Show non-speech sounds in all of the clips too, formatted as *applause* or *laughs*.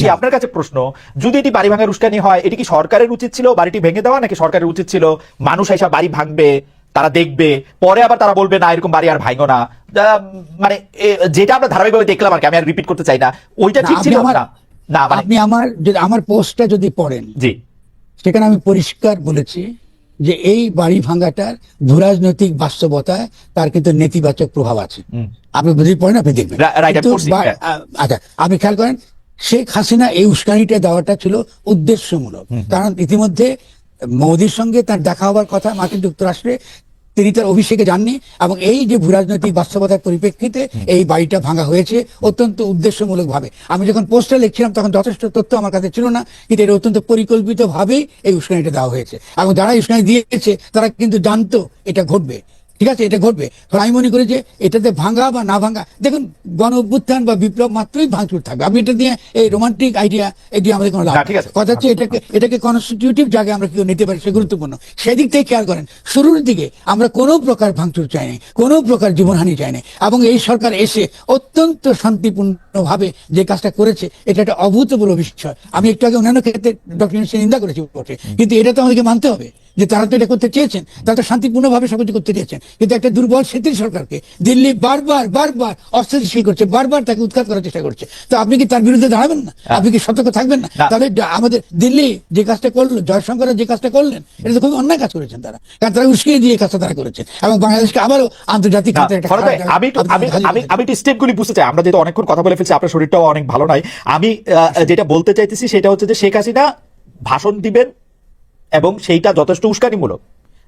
জি, আপনার কাছে প্রশ্ন যদি এটি বাড়ি ভাঙার উস্কানি হয় এটি কি সরকারের উচিত ছিল বাড়িটি ভেঙে দেওয়া নাকি সরকারের উচিত ছিল? মানুষ এসব বাড়ি ভাঙবে তারা দেখবে পরে আবার তারা বলবে না এরকম বাড়ি আর ভাঙো না। মানে যেটা আমরা ধারাবাহিকভাবে দেখলাম আর কি আমি আর রিপিট করতে চাই না। ওইটা ঠিক ছিল না? না মানে আপনি আমার যদি আমার পোস্টটা যদি পড়েন জি। সেখানে আমি পরিষ্কার বলেছি যে এই বাড়ি ভাঙাটার ভূরাজনৈতিক বাস্তবতায় তার কিন্তু নেতিবাচক প্রভাব আছে। আপনি যদি পড়েন আপনি দেখবেন। হ্যাঁ। আচ্ছা আপনি খেয়াল করেন শেখ হাসিনা এই উস্কানিটা দেওয়াটা ছিল উদ্দেশ্যমূলক। কারণ ইতিমধ্যে মোদির সঙ্গে তার দেখা হওয়ার কথা মার্কিন যুক্তরাষ্ট্রে তিনি তার অভিষেকে যাননি এবং এই যে ভূরাজনৈতিক বাস্তবতার পরিপ্রেক্ষিতে এই বাড়িটা ভাঙা হয়েছে অত্যন্ত উদ্দেশ্যমূলক ভাবে আমি যখন পোস্টটা লিখছিলাম তখন যথেষ্ট তথ্য আমার কাছে ছিল না কিন্তু এটা অত্যন্ত পরিকল্পিত ভাবেই এই উস্কানিটা দেওয়া হয়েছে। এবং যারা উস্কানি দিয়েছে তারা কিন্তু জানতো এটা ঘটবে। ঠিক আছে এটা ঘটবে। কারণ আমি মনে করি যে এটাতে ভাঙা বা না ভাঙা দেখুন গণ অভ্যুত্থান বা বিপ্লব মাত্রই ভাঙচুর থাকবে। আমি এটা দিয়ে এই রোমান্টিক আইডিয়া এটি আমাদের কোনো লাভ ঠিক আছে। কথা হচ্ছে এটাকে এটাকে কনস্টিটিউটিভ জায়গায় আমরা কেউ নিতে পারি সে গুরুত্বপূর্ণ। সেদিক থেকে খেয়াল করেন শুরুর দিকে আমরা কোনো প্রকার ভাঙচুর চাইনি কোনো প্রকার জীবনহানি চাই চাইনি এবং এই সরকার এসে অত্যন্ত শান্তিপূর্ণভাবে যে কাজটা করেছে এটা একটা অভূতপূর্ব বিষয় আমি একটু আগে অন্যান্য ক্ষেত্রে ডক্টর নিন্দা করেছি কিন্তু এটা তো আমাদেরকে মানতে হবে। যে তারা তো এটা করতে চেয়েছেন তারা তো শান্তিপূর্ণভাবে সবকিছু করতে চেয়েছেন। কিন্তু একটা দুর্বল শিথিল সরকারকে দিল্লি বারবার বারবার অস্থিতিশীল করছে বারবার তাকে উৎখাত করার চেষ্টা করছে। তো আপনি কি তার বিরুদ্ধে দাঁড়াবেন না? আপনি কি সতর্ক থাকবেন না। তাহলে আমাদের দিল্লি যে কাজটা করল জয়শঙ্কর যে কাজটা করলেন এটা তো খুবই অন্যায় কাজ করেছেন তারা। কারণ তারা উস্কিয়ে দিয়ে কাজটা তারা করেছেন। এবং বাংলাদেশকে আবারও আন্তর্জাতিক আমি আমি আমি স্টেপগুলি বুঝতে চাই। আমরা যেহেতু অনেকক্ষণ কথা বলে ফেলছি আপনার শরীরটাও অনেক ভালো নয়। আমি আহ, যেটা বলতে চাইতেছি সেটা হচ্ছে যে শেখ হাসিনা ভাষণ দিবেন এবং সেইটা যথেষ্ট উস্কানিমূলক।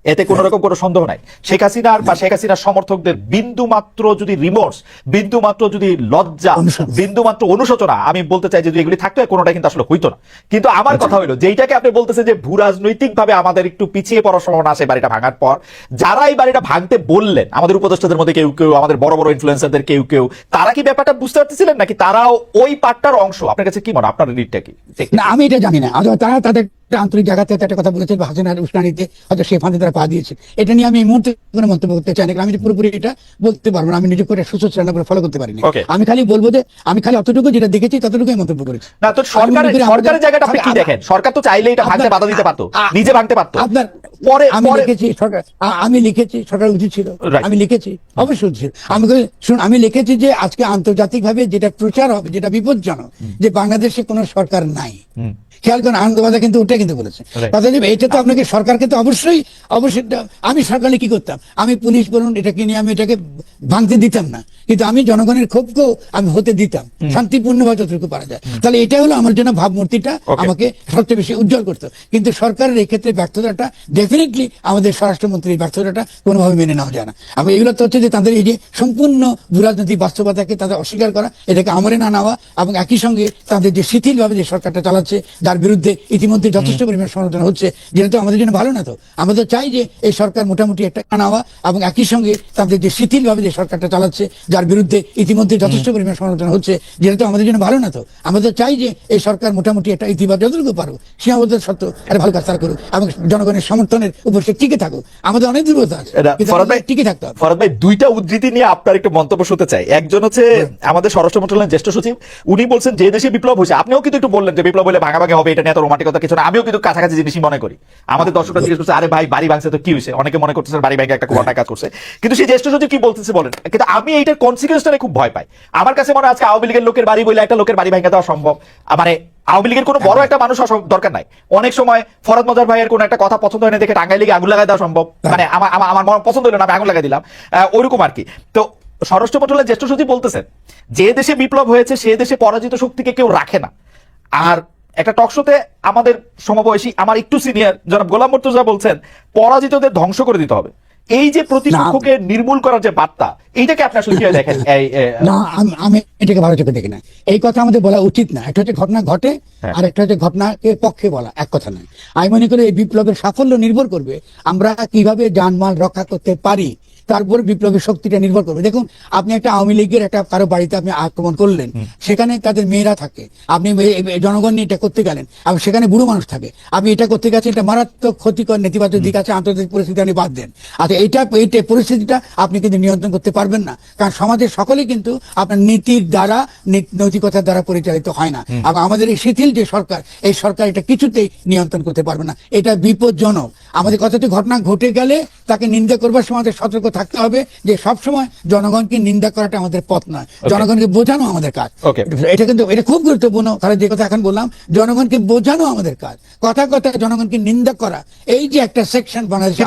এতে কোন রকম কোনো সন্দেহ নাই। শেখ হাসিনার বা শেখ হাসিনার সমর্থকদের বিন্দু মাত্র যদি রিমোর্স বিন্দু মাত্র যদি লজ্জা। বিন্দু মাত্র অনুশোচনা আমি বলতে চাই যে যদি এগুলি থাকতো কোনোটা কিন্তু আসলে হইতো না। কিন্তু আমার আচ্ছা। কথা হলো যেইটাকে আপনি বলতেছেন যে ভূ রাজনৈতিক ভাবে আমাদের একটু পিছিয়ে পড়ার সম্ভাবনা আছে বাড়িটা ভাঙার পর যারা এই বাড়িটা ভাঙতে বললেন আমাদের উপদেষ্টাদের মধ্যে কেউ কেউ আমাদের বড় বড় ইনফ্লুয়েন্সারদের কেউ কেউ তারা কি ব্যাপারটা বুঝতে পারতেছিলেন? নাকি তারাও ওই পার্টটার অংশ? আপনার কাছে কি মনে হয়? আপনার রিডটা কি? না আমি এটা জানি না। তারা তাদের আন্তরিক জায়গাতে একটা কথা বলেছে বা হাসিনার উস্কানিতে হয়তো সে ফাঁদে তারা পা দিয়েছে। এটা নিয়ে আমি এই মুহূর্তে কোনো মন্তব্য করতে চাই না আমি পুরোপুরি এটা বলতে পারব না। আমি নিজে করে সুস্থ সুসচ্ছন্ন করে ফলো করতে পারিনি। আমি খালি বলব যে আমি খালি অতটুকু যেটা দেখেছি ততটুকুই মন্তব্য করেছি। না তো আমি সরকারের করি জায়গাটা আপনি কি দেখেন? সরকার তো চাইলে এটা ভাঙতে বাধা দিতে পারতো নিজে ভাঙতে পারতো। আপনার পরে আমি লিখেছি সরকার আমি লিখেছি সরকার উচিত ছিল। আমি লিখেছি অবশ্যই উচিত আমি শুনুন আমি লিখেছি যে আজকে আন্তর্জাতিক ভাবে যেটা প্রচার হবে যেটা বিপজ্জনক যে বাংলাদেশে কোনো সরকার নাই। খেয়াল করেন আনন্দবাজার কিন্তু ওটা কিন্তু বলেছে। Right. এটা তো আপনাকে সরকারকে তো অবশ্যই অবশ্যই আমি সরকারে কি করতাম? আমি পুলিশ বলুন এটাকে নিয়ে আমি এটাকে ভাঙতে দিতাম না। কিন্তু আমি জনগণের ক্ষোভকেও আমি হতে দিতাম। শান্তিপূর্ণভাবে যতটুকু পারা যায়। তাহলে এটা হলো আমার জন্য ভাবমূর্তিটা আমাকে সবচেয়ে বেশি উজ্জ্বল করতো কিন্তু সরকারের এই ক্ষেত্রে ব্যর্থতাটা ডেফিনেটলি আমাদের স্বরাষ্ট্রমন্ত্রীর ব্যর্থতাটা কোনোভাবে মেনে নেওয়া যায় না। এবং এগুলো তো হচ্ছে যে তাদের এই যে সম্পূর্ণ ভূরাজনৈতিক বাস্তবতাকে তাদের অস্বীকার করা এটাকে আমরে না নেওয়া এবং একই সঙ্গে তাদের যে শিথিলভাবে যে সরকারটা চালাচ্ছে যার বিরুদ্ধে ইতিমধ্যে যথেষ্ট পরিমাণ সমালোচনা হচ্ছে। যেটা তো আমাদের জন্য ভালো না তো। আমরা তো চাই যে এই সরকার মোটামুটি একটা নেওয়া এবং একই সঙ্গে তাদের যে শিথিলভাবে যে সরকারটা চালাচ্ছে যার বিরুদ্ধে ইতিমধ্যে যথেষ্ট পরিমাণ সমালোচনা হচ্ছে যেটা তো আমাদের জন্য ভালো না তো। আমরা তো চাই যে এই সরকার মোটামুটি একটা ইতিবাচক যতটুকু পারো সীমাবদ্ধ সত্ত্বেও একটা ভালো কাজ তারা করুক এবং জনগণের সমর্থনের উপর সে টিকে থাকুক। আমাদের অনেক দুর্বলতা আছে। আমাদের টিকে থাকতে হবে। ফরহাদ ভাই দুইটা উদ্ধৃতি নিয়ে আপনার একটু মন্তব্য শুনতে চাই। একজন হচ্ছে আমাদের স্বরাষ্ট্র মন্ত্রণালয়ের জ্যেষ্ঠ সচিব উনি বলছেন যে দেশে বিপ্লব হয়েছে। আপনিও কিন্তু একটু বললেন যে বিপ্লব হলে ভাঙাভাঙি হবে, এটা নিয়ে এত রোমান্টিকতা কিছু না। আমিও কিন্তু কাছাকাছি জিনিসই মনে করি। আমাদের দর্শকরা জিজ্ঞেস করছে, আরে ভাই, বাড়ি ভাঙছে তো কি হয়েছে? অনেকে মনে করতেছেন বাড়ি ভাঙে একটা অন্যায় কাজ করছে। কিন্তু সেই জ্যেষ্ঠ সচিব কি বলতেছে বলেন? কিন্তু আমি এইটার কনসিকুয়েন্সটা খুব ভয় পাই। আমার কাছে মনে হয় আজকে আওয়ামী লীগের লোকের বাড়ি বলে একটা লোকের বাড়ি ভেঙে দেওয়া সম্ভব। মানে আওয়ামী লীগের কোনো বড় একটা মানুষ দরকার নাই। অনেক সময় ফরদ মজার ভাইয়ের কোনো একটা কথা পছন্দ হয় না দেখে টাঙ্গাই লিগে আগুন লাগাই দেওয়া সম্ভব। মানে আমার আমার মনে পছন্দ হলো না, আমি আগুন লাগাই দিলাম। ওইরকম আর কি তো স্বরাষ্ট্র মন্ত্রণালয়ের জ্যেষ্ঠ সচিব বলতেছেন, যে দেশে বিপ্লব হয়েছে, সে দেশে পরাজিত শক্তিকে কেউ রাখে না। আর একটা টকশোতে আমাদের সমবয়সী আমার একটু সিনিয়র জনাব গোলাম মুর্তুজা বলছেন পরাজিতদের ধ্বংস করে দিতে হবে। এই যে প্রতিপক্ষকে নির্মূল করার যে বার্তা এইটাকে আপনি আসলে কীভাবে দেখেন? *laughs* না আমি আমি এটাকে ভালো চোখে দেখি না। এই কথা আমাদের বলা উচিত না। একটা হচ্ছে ঘটনা ঘটে হ্যাঁ। আর একটা হচ্ছে ঘটনাকে পক্ষে বলা এক কথা নয়। আমি মনে করি এই বিপ্লবের সাফল্য নির্ভর করবে আমরা কীভাবে জানমাল রক্ষা করতে পারি। তারপর বিপ্লবের শক্তিটা নির্ভর করবে। দেখুন আপনি একটা আওয়ামী লীগের একটা কারও বাড়িতে আপনি আক্রমণ করলেন সেখানে তাদের মেয়েরা থাকে। আপনি জনগণ নিয়ে এটা করতে গেলেন আর সেখানে বুড়ো মানুষ থাকে। আপনি এটা করতে গেছেন এটা মারাত্মক ক্ষতিকর নেতিবাচক দিক আছে আন্তর্জাতিক পরিস্থিতি আপনি বাদ দেন। আচ্ছা এটা এইটা পরিস্থিতিটা আপনি কিন্তু নিয়ন্ত্রণ করতে পারবেন না। কারণ সমাজের সকলেই কিন্তু আপনার নীতির দ্বারা নৈতিকতার দ্বারা পরিচালিত হয় না। এবং আমাদের এই শিথিল যে সরকার এই সরকার এটা কিছুতেই নিয়ন্ত্রণ করতে পারবে না। এটা বিপজ্জনক। আমাদের কতটি ঘটনা ঘটে গেলে তাকে নিন্দা করবার সময় সতর্ক থাকতে হবে যে সব সময় জনগণকে নিন্দা করাটা আমাদের পথ নয়। জনগণকে বোঝানো আমাদের কাজ। এটা কিন্তু এটা খুব গুরুত্বপূর্ণ। কারণ যে কথা এখন বললাম জনগণকে বোঝানো আমাদের কাজ। কথা কথা জনগণকে নিন্দা করা। এই যে একটা সেকশন বাংলাদেশে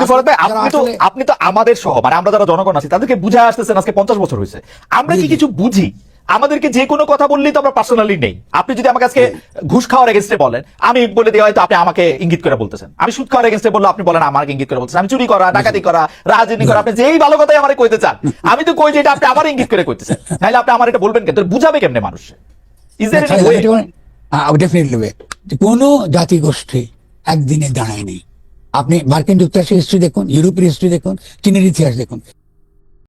আপনি তো আমাদের সহ মানে আমরা যারা জনগণ আছি তাদেরকে বুঝে আসতেছেন আজকে পঞ্চাশ বছর হয়েছে। আমরা কি কিছু বুঝি? আমাদেরকে যে কোনো কথা বললেই তো আমরা পার্সোনালি নেই। আপনি যদি আমাকে আজকে ঘুষ খাওয়ার এগেনস্টে বলেন আমি বলে দিই হয়তো আপনি আমাকে ইঙ্গিত করে বলতেছেন। আমি সুদ খাওয়ার এগেনস্টে বললে আপনি বলেন আমাকে ইঙ্গিত করে বলতেছেন। আমি চুরি করা ডাকাতি করা রাজনীতি করা আপনি যেই ভালো কথাই আমার কইতে চান আমি তো কই যে এটা আপনি আমার ইঙ্গিত করে কইতেছেন। নাহলে আপনি আমার এটা বলবেন কেন? বুঝাবে কেমনে মানুষ? Is there any way definitely কোন জাতি গোষ্ঠী একদিনে দাঁড়ায়নি আপনি মার্কিন যুক্তরাষ্ট্রের হিস্ট্রি দেখুন ইউরোপের হিস্ট্রি দেখুন চীনের ইতিহাস দেখুন।